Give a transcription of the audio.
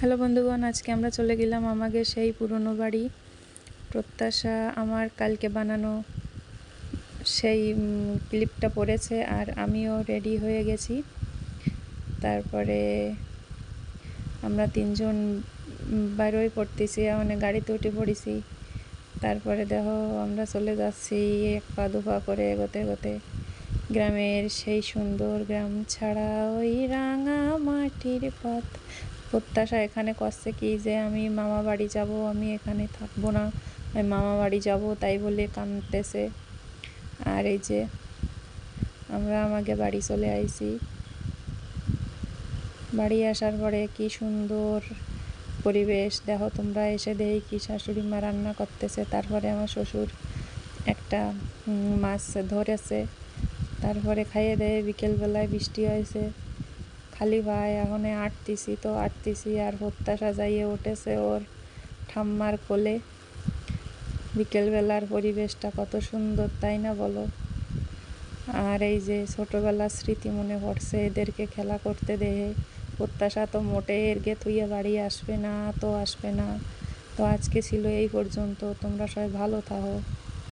Hello বন্ধুগণ আজকে আমরা চলে গেলাম আমাদের সেই পুরনো বাড়ি। প্রত্যাশা আমার কালকে বানানো সেই ক্লিপটা পড়েছে আর আমিও রেডি হয়ে গেছি। তারপরে আমরা তিনজন উম, বাইরেই পড়তেছি মানে গাড়িতে উঠে পড়েছি। তারপরে দেখো আমরা চলে যাচ্ছি এক পা দুপা করে এগোতে এগোতে। গ্রামের সেই সুন্দর গ্রাম ছাড়া ওই রাঙা মাটির পথ। প্রত্যাশা এখানে করছে কি যে আমি মামা বাড়ি যাব, আমি এখানে থাকব না। আমি মামা বাড়ি যাব, তাই বলে কাঁদতেছে। আর এই যে আমরা আমাকে বাড়ি চলে আইছি। বাড়ি আসার পরে কি সুন্দর পরিবেশ। দেখো তোমরা এসে দেখি কি শাশুড়ি মা রান্না করতেছে। তারপরে আমার শ্বশুর একটা মাছ ধরেছে। তারপরে খাইয়ে দেয় বিকেলবেলায় বৃষ্টি হয়েছে। খালি ভাই, এখন আটতিছি তো আটতিছি আর প্রত্যাশা যাইয়ে উঠেছে ওর ঠাম্মার কোলে। বিকেলবেলার পরিবেশটা কত সুন্দর, তাই না বলো? আর এই যে ছোটোবেলার স্মৃতি মনে পড়ছে এদেরকে খেলা করতে দেহে। প্রত্যাশা তো মোটে এরকে থুইয়ে বাড়ি আসবে না, তো আসবে না। তো আজকে ছিল এই পর্যন্ত, তোমরা সবাই ভালো থাকো